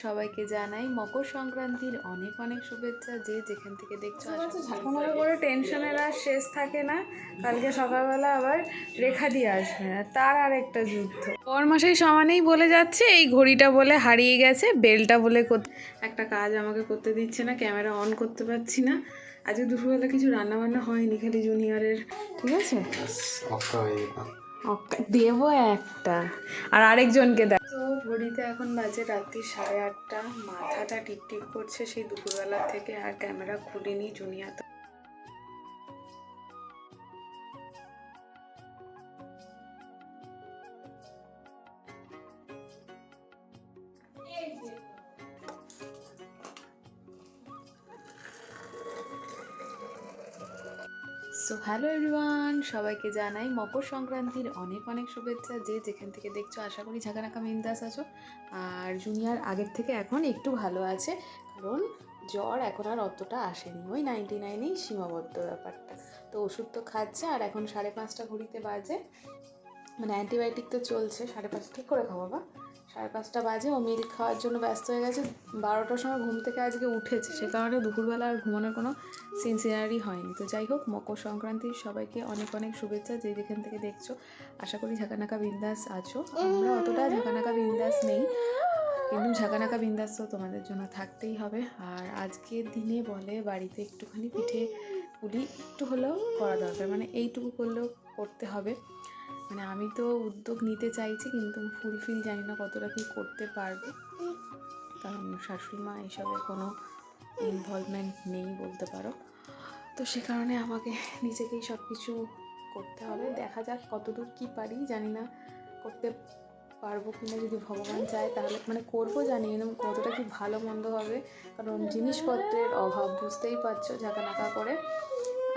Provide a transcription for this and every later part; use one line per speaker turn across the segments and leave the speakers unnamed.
সবাইকে জানাই মকর সংক্রান্তির অনেক অনেক শুভেচ্ছা। যে যেখান থেকে দেখছ আশা করি
ঝাঁকুমারা করে টেনশনের আর শেষ থাকে না। কালকে সকালবেলা আবার রেখা দিয়ে আসবে। না তার আর একটা যুদ্ধ বরমাসাই সমানেই বলে যাচ্ছে এই ঘড়িটা বলে হারিয়ে গেছে বেলটা বলে একটা কাজ আমাকে করতে দিচ্ছে না ক্যামেরা অন করতে পারছি না। আজকে দুপুরবেলা কিছু রান্না বান্না হয়নি খালি জুনিয়রের। ঠিক আছে? ওকে, দেবো একটা। আর আরেকজনকে দেখ তো ঘড়িতে এখন বাজে রাত্রি সাড়ে আটটা। মাথাটা টিপটিপ করছে সেই দুপুরবেলা থেকে আর ক্যামেরা খুলিনি জুনিয়া তো।
সো হ্যালো এভরিওয়ান সবাইকে জানাই মকর সংক্রান্তির অনেক অনেক শুভেচ্ছা। যে যেখান থেকে দেখছ, আশা করি ঝাঁকানাকা মিন্দাস আছো। আর জুনিয়র আগের থেকে এখন একটু ভালো আছে, কারণ জ্বর এখন আর অতটা আসেনি। ওই নাইনটি নাইনেই সীমাবদ্ধ ব্যাপারটা। তো ওষুধ তো খাচ্ছে, আর এখন সাড়ে পাঁচটা ঘড়িতে বাজে। মানে অ্যান্টিবায়োটিক তো চলছে, সাড়ে পাঁচটা। ঠিক করে খাওয়া বাবা। সাড়ে পাঁচটা বাজে, ও মিল্ক খাওয়ার জন্য ব্যস্ত হয়ে গেছে। বারোটার সময় ঘুম থেকে আজকে উঠেছে, সে কারণে দুপুরবেলা আর ঘুমানোর কোনো সিনসিনারি হয়নি। তো যাই হোক, মকর সংক্রান্তির সবাইকে অনেক অনেক শুভেচ্ছা, যে যেখান থেকে দেখছ। আশা করি ঝাঁকানাকা বিন্দাস আছো। আমরা অতটা ঝাঁকানাকা বিন্দাস নেই, কিন্তু ঝাঁকানাকা বিন্দাস তো তোমাদের জন্য থাকতেই হবে। আর আজকের দিনে বলে বাড়িতে একটুখানি পিঠে পুলি একটু হলেও করা দরকার মানে এইটুকু করলেও করতে হবে। মানে আমি তো উদ্যোগ নিতে চাইছি, কিন্তু ফুলফিল জানি না কতটা কি করতে পারব। কারণ শাশুড়ি মা এসবে কোনো ইনভলভমেন্ট নেই বলতে পারো। তো সে কারণে আমাকে নিজেকেই সব কিছু করতে হবে। দেখা যাক কতদূর কি পারি, জানি না করতে পারব কিনা যদি ভগবান চায় তাহলে মানে করব জানি, কিন্তু কতটা কি ভালো মন্দ হবে। কারণ জিনিসপত্রের অভাব, বুঝতেই পারছ, ঝাঁকানাকা করে।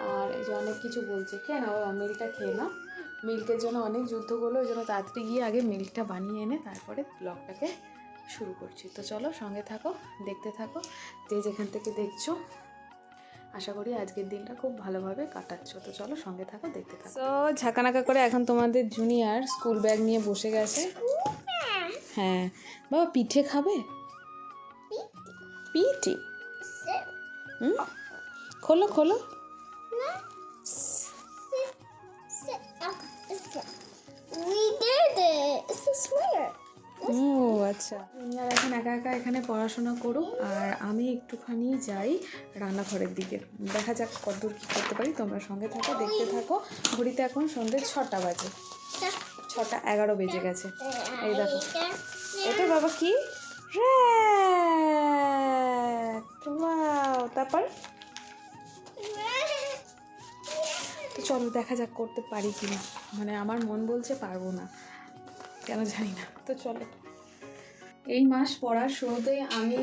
আর এই যে অনেক কিছু বলছে, খেয়ে নাও মিল্কটা খেয়ে নাও। মিল্কের জন্য অনেক যুদ্ধ করল ওই জন্য তাড়াতাড়ি গিয়ে আগে মিল্কটা বানিয়ে এনে তারপরে ব্লগটাকে শুরু করছি। তো চলো সঙ্গে থাকো দেখতে থাকো যে যেখান থেকে দেখছ। আশা করি আজকের দিনটা খুব ভালোভাবে কাটাচ্ছ। তো চলো সঙ্গে থাকো দেখতে থাকো।
তো ঝাঁকানাকা করে এখন তোমাদের জুনিয়র স্কুল ব্যাগ নিয়ে বসে গেছে। হ্যাঁ। বাবা পিঠে খাবে? পিঠে। হুম? খোলো খোলো।
It. It's
ও আচ্ছা। জুনিয়র এখন একা একা এখানে পড়াশোনা করুক আর আমি একটুখানি যাই রান্নাঘরের দিকে। দেখা যাক কতদূর কী করতে পারি। তোমরা সঙ্গে থাকো দেখতে থাকো। ঘড়িতে এখন সন্ধ্যে ছটা বাজে। ছটা এগারো বেজে গেছে। এই দেখো। এটা বাবা কি? তারপর? তো চলো দেখা যাক করতে পারি কি না মানে আমার মন বলছে পারব না। কেন জানি না। তো চলো। এই মাস পড়ার শুরুতেই আমি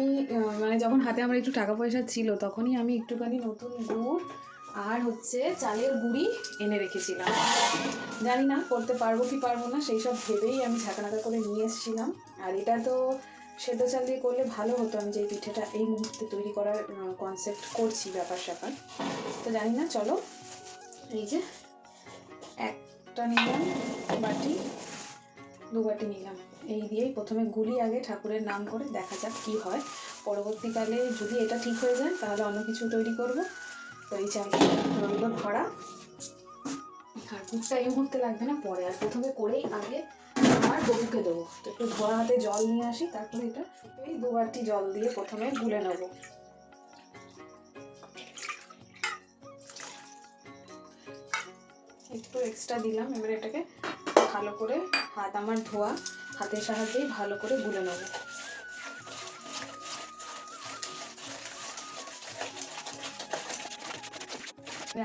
মানে যখন হাতে আমার একটু টাকা পয়সা ছিল, তখনই আমি একটুখানি নতুন গুড় আর হচ্ছে চালের গুঁড়ি এনে রেখেছিলাম। জানি না করতে পারব কি পারব না, সেই সব ভেবেই আমি ঝাঁকানাকা করে নিয়ে এসেছিলাম। আর এটা তো সেদ্ধ চাল দিয়ে করলে ভালো হতো, আমি যে পিঠেটা এই মুহূর্তে তৈরি করার কনসেপ্ট করছি ব্যাপার স্যাপার। তো জানি না, চলো। এই যে একটা নিলাম বাটি। দু বাটি নিলাম। এই দিয়েই প্রথমে গুলি আগে ঠাকুরের নাম করে দেখা যাক কি হয়। পরবর্তীকালে যদি এটা ঠিক হয়ে যায়, তাহলে অন্য কিছু তৈরি করব। তো এই চালটা রইল ভরা। আর কুকটা এই মুহূর্তে লাগবে না, পরে। আর প্রথমে করেই আগে আমার গরুকে দেবো। তো একটু ধোয়া হাতে জল নিয়ে আসি, তারপরে এটা শুকিয়েই দু বাটি জল দিয়ে প্রথমে গুলে নেব। একটু এক্সট্রা দিলাম, এবার এটাকে ভালো করে হাত আমার ধোয়া, হাতের সাহায্যেই ভালো করে গুলে নেব।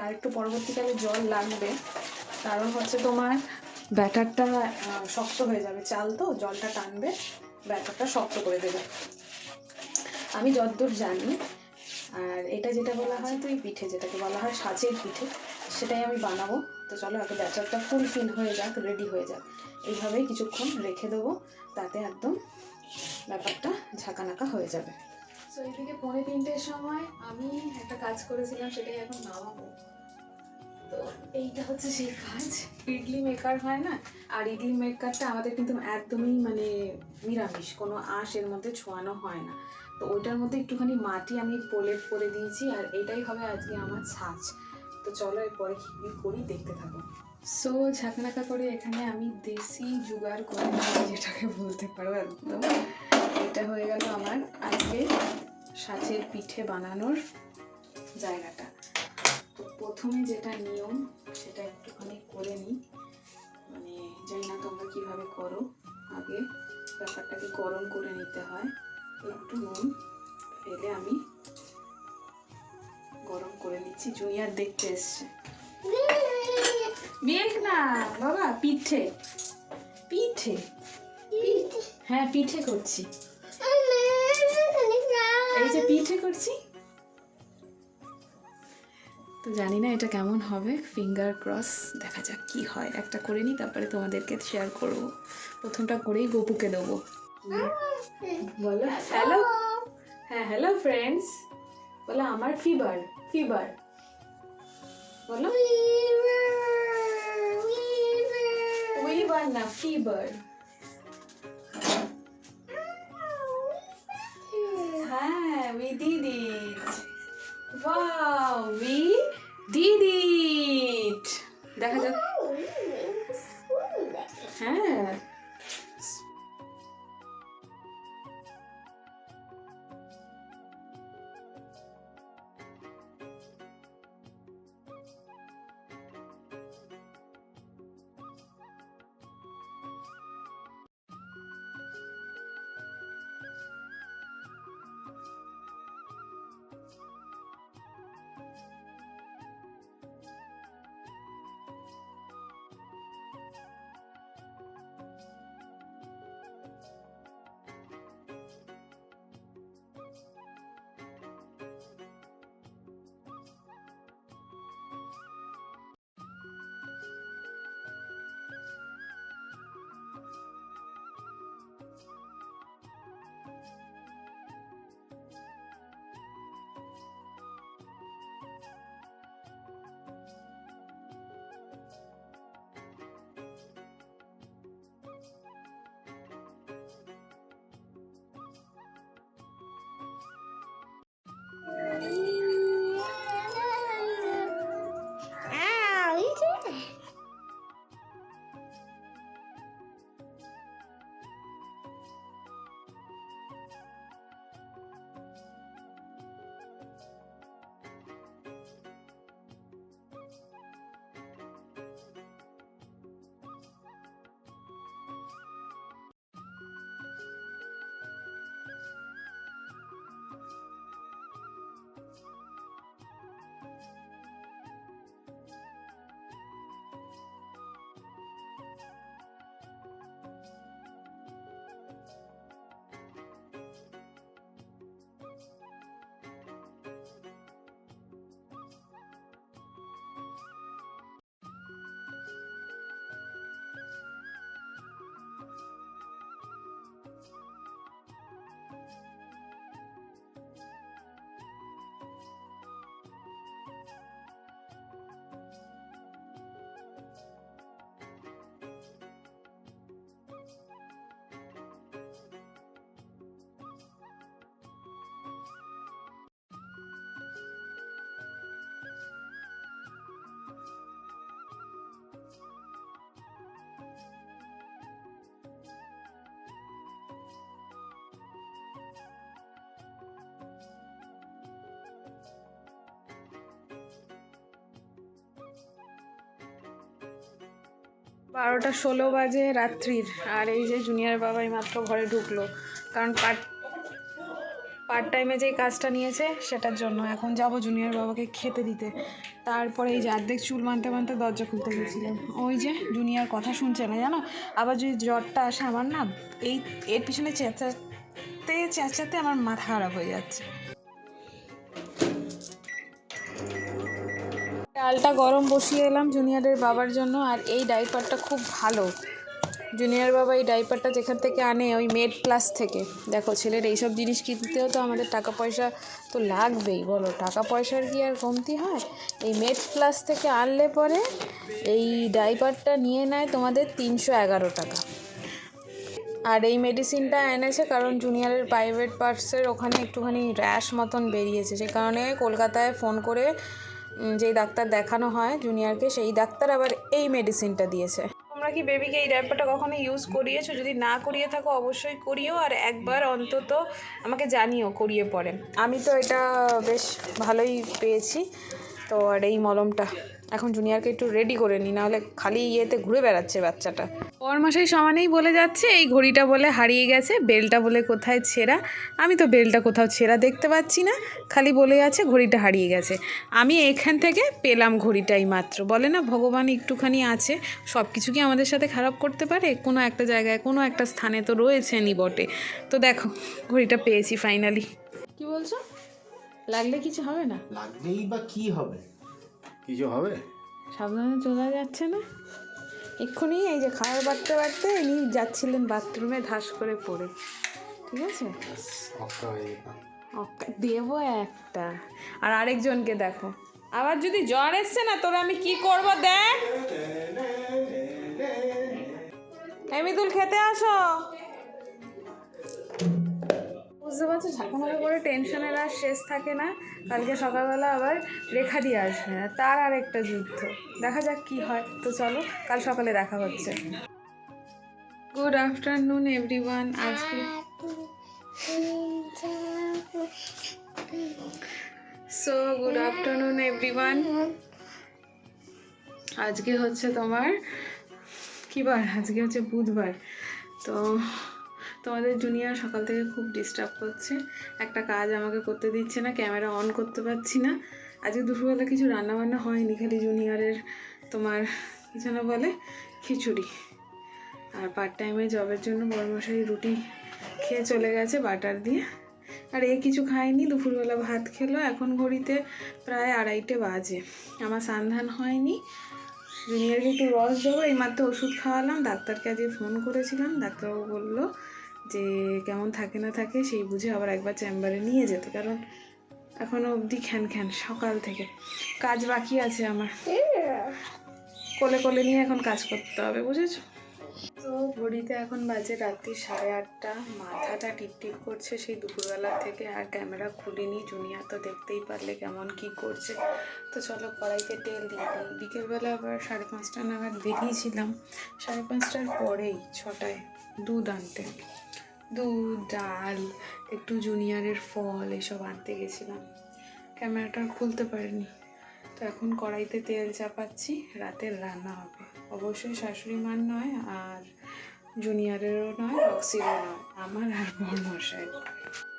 আর একটু পরবর্তীকালে জল লাগবে, কারণ হচ্ছে তোমার ব্যাটারটা শক্ত হয়ে যাবে চাল তো, জলটা টানবে, ব্যাটারটা শক্ত করে দেবে। আমি যতদূর জানি, আর এটা যেটা বলা হয় তো তুই পিঠে, যেটাকে বলা হয় সাজের পিঠে, সেটাই আমি বানাবো। তো চলো আগে ব্যাটারটা ফুলফিল হয়ে যাক রেডি হয়ে যাক। এইভাবেই কিছুক্ষণ রেখে দেবো, তাতে একদম ব্যাপারটা ঝাঁকানাকা হয়ে যাবে। তো এইদিকে পৌনে তিনটের সময় আমি একটা কাজ করেছিলাম, সেটাই এখন নামাবো। তো এইটা হচ্ছে সেই কাজ। ইডলি মেকার হয় না? আর ইডলি মেকারটা আমাদের কিন্তু একদমই মানে নিরামিষ, কোনো আঁশ এর মধ্যে ছোঁয়ানো হয় না। তো ওইটার মধ্যে একটুখানি মাটি আমি প্রলেপ করে দিয়েছি, আর এটাই হবে আজকে আমার ছাঁচ। তো চলো এরপরে কী করি দেখতে থাকো। সো ঝাঁকনাকা করে এখানে আমি দেশি জুগাড় করে যেটাকে বলতে পারো একদম। এটা হয়ে গেল আমার আজকে সাঁচের পিঠে বানানোর জায়গাটা। তো প্রথমে যেটা নিয়ম, সেটা একটুখানি করে নিই। মানে জানি না তোমরা কীভাবে করো, আগে ব্যাপারটাকে গরম করে নিতে হয়। একটু নুন ফেলে আমি গরম করে নিচ্ছি। জুনিয়র দেখতে এসছে। মিল্ক না বাবা পিঠে। পিঠে? হ্যাঁ পিঠে করছি। এই যে পিঠে করছি। তো জানি না এটা কেমন হবে। ফিঙ্গার ক্রস দেখা যাক কি হয়। একটা করে নিই তারপরে তোমাদেরকে শেয়ার করব। প্রথমটা করেই গপুকে দেবো। বলো হ্যালো হ্যাঁ হ্যালো ফ্রেন্ডস বলো আমার ফিভার ফিভার বলো উইভার না ফিভার হ্যাঁ বারোটা ষোলো বাজে রাত্রির, আর এই যে জুনিয়র বাবাই মাত্র ঘরে ঢুকলো। কারণ পার্ট পার্ট টাইমে যেই কাজটা নিয়েছে, সেটার জন্য। এখন যাব জুনিয়র বাবাকে খেতে দিতে। তারপরে এই যে অর্ধেক চুল মানতে মানতে দরজা খুলতে গেছিলাম ওই যে জুনিয়র কথা শুনছে না, জানো? আবার যদি জ্বরটা আসে আমার না, এই, এর পিছনে চেঁচাতে চেঁচাতে আমার মাথা খারাপ হয়ে যাচ্ছে। ডালটা গরম বসিয়ে এলাম জুনিয়রের বাবার জন্য, আর এই ডাইপারটা খুব ভালো। জুনিয়র বাবা এই ডাইপারটা যেখান থেকে আনে, ওই মেড প্লাস থেকে। দেখো ছেলের এইসব জিনিস কিনতেও তো আমাদের টাকা পয়সা তো লাগবেই, বলো। টাকা পয়সার কি আর কমতি হয়? এই মেড প্লাস থেকে আনলে পরে এই ডাইপারটা নিয়ে নেয় তোমাদের তিনশো এগারো টাকা। আর এই মেডিসিনটা এনেছে কারণ জুনিয়রের প্রাইভেট পার্টসের ওখানে একটুখানি র্যাশ মতন বেরিয়েছে। সে কারণে কলকাতায় ফোন করে যেই ডাক্তার দেখানো হয় জুনিয়রকে, সেই ডাক্তার আবার এই মেডিসিনটা দিয়েছে। তোমরা কি বেবিকে এই ডাইপারটা কখনো ইউজ করিয়েছো? যদি না করিয়ে থাকো, অবশ্যই করিও আর একবার অন্তত আমাকে জানিও, করিয়ে পরে। আমি তো এটা বেশ ভালোই পেয়েছি। তো আর এই মলমটা। এখন জুনিয়রকে একটু রেডি করে নিই নাহলে খালি ইয়েতে ঘুরে বেড়াচ্ছে বাচ্চাটা। পর পরমাসাই সমানেই বলে যাচ্ছে এই ঘড়িটা বলে হারিয়ে গেছে বেলটা বলে কোথায় ছেঁড়া? আমি তো বেলটা কোথাও ছেঁড়া দেখতে পাচ্ছি না খালি বলে আছে ঘড়িটা হারিয়ে গেছে। আমি এখান থেকে পেলাম ঘড়িটাই মাত্র। বলে না ভগবান একটুখানি আছে সব কিছু কি আমাদের সাথে খারাপ করতে পারে? কোনো একটা জায়গায় কোনো একটা স্থানে তো রয়েছেনই বটে। তো দেখো ঘড়িটা পেয়েছি ফাইনালি কি বলছো? লাগলে কিছু হবে না?
লাগলেই বা কি হবে? কিছু হবে?
সাবধানে চলে যাচ্ছে না? এক্ষুনি এই যে খাবার বাড়তে বাড়তে ইনি যাচ্ছিলেন বাথরুমে ধাস করে পড়ে। ঠিক আছে? দেবো একটা। আর আরেকজনকে দেখো। আবার যদি জ্বর এসছে না তোরা আমি কি করব দেখ? এমিদুল খেতে আসো? বুঝতে পারছ? ঝাঁকামাকা করে টেনশনের আর শেষ থাকে না। কালকে সকালবেলা আবার রেখা দিয়ে আসবে। না তার আর একটা যুদ্ধ। দেখা যাক কি হয়। তো চলো, কাল সকালে দেখা হচ্ছে। গুড আফটারনুন এভরিওয়ান আজকে সো গুড আফটারনুন এভরিওয়ান আজকে হচ্ছে তোমার, কী বার? আজকে হচ্ছে বুধবার। তো তোমাদের জুনিয়র সকাল থেকে খুব ডিস্টার্ব করছে। একটা কাজ আমাকে করতে দিচ্ছে না ক্যামেরা অন করতে পারছি না। আজকে দুপুরবেলা কিছু রান্নাবান্না হয়নি, খালি জুনিয়রের তোমার, কী যেন বলে, খিচুড়ি। আর পার্ট টাইমে জবের জন্য বড়মশাই রুটি খেয়ে চলে গেছে বাটার দিয়ে। আর এ কিছু খায়নি, দুপুরবেলা ভাত খেলো। এখন ঘড়িতে প্রায় আড়াইটে বাজে। আমার সান্ধান হয়নি। জুনিয়রকে একটু রস দেবো, এইমাত্র ওষুধ খাওয়ালাম। ডাক্তারকে আজকে ফোন করেছিলাম, ডাক্তারবাবু বলল যে কেমন থাকে না থাকে সেই বুঝে আবার একবার চেম্বারে নিয়ে যেত। কারণ এখনও অবধি খ্যান খ্যান, সকাল থেকে। কাজ বাকি আছে আমার। কোলে কোলে নিয়ে এখন কাজ করতে হবে, বুঝেছ? তো ঘড়িতে এখন বাজে রাত্রি সাড়ে আটটা। মাথাটা টিপটিপ করছে সেই দুপুরবেলা থেকে, আর ক্যামেরা খুলিনি। জুনিয়া তো দেখতেই পারলে কেমন কি করছে। তো চলো কড়াইতে তেল দিয়ে দিই। বিকেলবেলা আবার সাড়ে পাঁচটা নাগাদ বেরিয়েছিলাম। সাড়ে পাঁচটার পরেই ছটায় দুধ আনতে। দুধ, ডাল, একটু জুনিয়রের ফল এসব আনতে গেছিলাম। ক্যামেরাটা খুলতে পারিনি। তো এখন কড়াইতে তেল চাপাচ্ছি, রাতের রান্না হবে। অবশ্যই শাশুড়ি মার নয় আর জুনিয়রেরও নয়, রক্সিরও নয়, আমার আর বর্মশাই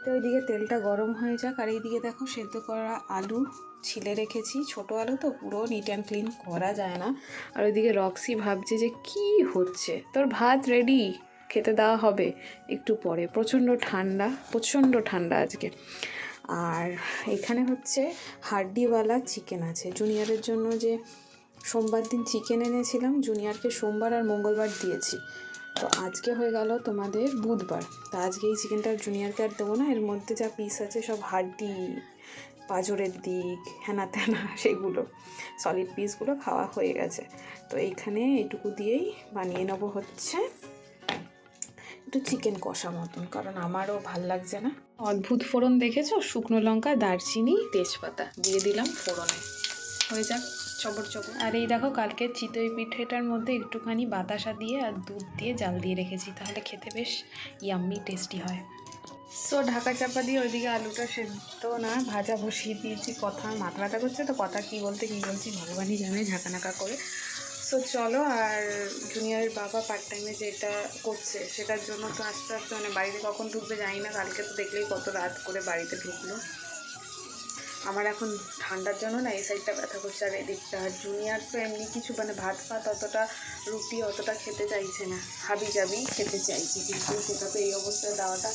তো ওইদিকে তেলটা গরম হয়ে যাক, আর এইদিকে দেখো সেদ্ধ করা আলু ছিলে রেখেছি। ছোট আলু তো পুরো নিট অ্যান্ড ক্লিন করা যায় না। আর ওইদিকে রক্সি ভাবছে যে কি হচ্ছে? তোর ভাত রেডি খেতে দেওয়া হবে একটু পরে। প্রচণ্ড ঠান্ডা প্রচণ্ড ঠান্ডা আজকে। আর এখানে হচ্ছে হাড্ডিওয়ালা চিকেন আছে। জুনিয়রের জন্য যে সোমবার দিন চিকেন এনেছিলাম, জুনিয়রকে সোমবার আর মঙ্গলবার দিয়েছি। তো আজকে হয়ে গেল তোমাদের বুধবার। তা আজকে এই চিকেনটা জুনিয়রকে আর দেবো না, এর মধ্যে যা পিস আছে সব হাড্ডি, পাঁজরের দিক হ্যানা ত্যানা সেগুলো সলিড পিসগুলো খাওয়া হয়ে গেছে। তো এইখানে এটুকু দিয়েই বানিয়ে নেব হচ্ছে একটু চিকেন কষা মতন, কারণ আমারও ভালো লাগছে না। অদ্ভুত ফোড়ন দেখেছ? শুকনো লঙ্কা, দারচিনি, তেজপাতা দিয়ে দিলাম ফোড়নে। হয়ে যাক, চবর চবর। আর এই দেখো, কালকে চিতই পিঠেটার মধ্যে একটুখানি বাতাসা দিয়ে আর দুধ দিয়ে জাল দিয়ে রেখেছি, তাহলে খেতে বেশ ইয়াম্মি টেস্টি হয়। সো ঢাকা চাপা দিয়ে ওইদিকে আলুটা সেদ্ধ না, ভাজা বসিয়ে দিয়েছি, কথা মাথা ব্যথা করছে তো, কথা কী বলতে কী বলছি, ভগবানই জানে, ঝাঁকানাকা করে। সো চলো, আর জুনিয়রের বাবা পার্ট টাইমে যেটা করছে, সেটার জন্য তো আস্তে আস্তে মানে বাড়িতে কখন ঢুকবে জানি না, কালকে তো দেখলেই কত রাত করে বাড়িতে ঢুকলো। আমার এখন ঠান্ডার জন্য না এই সাইডটা ব্যথা করছে, আর এদিকটা আর জুনিয়র তো এমনি কিছু মানে ভাত ফাত অতটা রুটি অতটা খেতে চাইছে না, হাবি জাবি খেতে চাইছে, কিন্তু সেটা তো এই অবস্থায় দেওয়াটা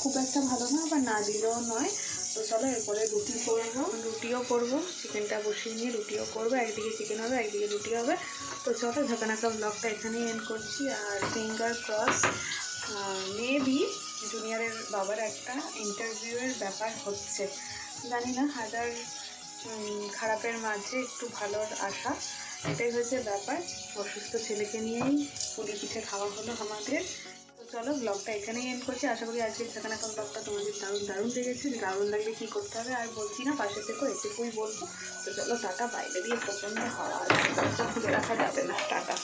খুব একটা ভালো না, আবার না দিলেও নয়। তো চলো, এরপরে রুটি করব রুটিও করব, চিকেনটা বসিয়ে নিয়ে রুটিও করব। একদিকে চিকেন হবে, একদিকে রুটি হবে। তো চলো, ঝাঁকানাকা ব্লগটা এখানেই এন্ড করছি। আর ফিঙ্গার ক্রস মেবি জুনিয়রের বাবার একটা ইন্টারভিউয়ের ব্যাপার হচ্ছে। জানি না, হাজার খারাপের মাঝে একটু ভালোর আশা। এটাই হয়েছে ব্যাপার। অসুস্থ ছেলেকে নিয়েই পুলি পিঠে খাওয়া হলো আমাদের। চলো ব্লগটা এখানেই এন্ড করছি। আশা করি আজকে সেখানে এখন ব্লগটা তোমাদের দারুণ দারুণ লেগেছে। দারুণ লাগলে কী করতে হবে আর বলছি না, পাশে থেকে, এটুকুই বলব। তো চলো টাটা, বাইরে দিয়ে প্রচণ্ড হাওয়া আছে। খুলে রাখা যাবে না, টাটা।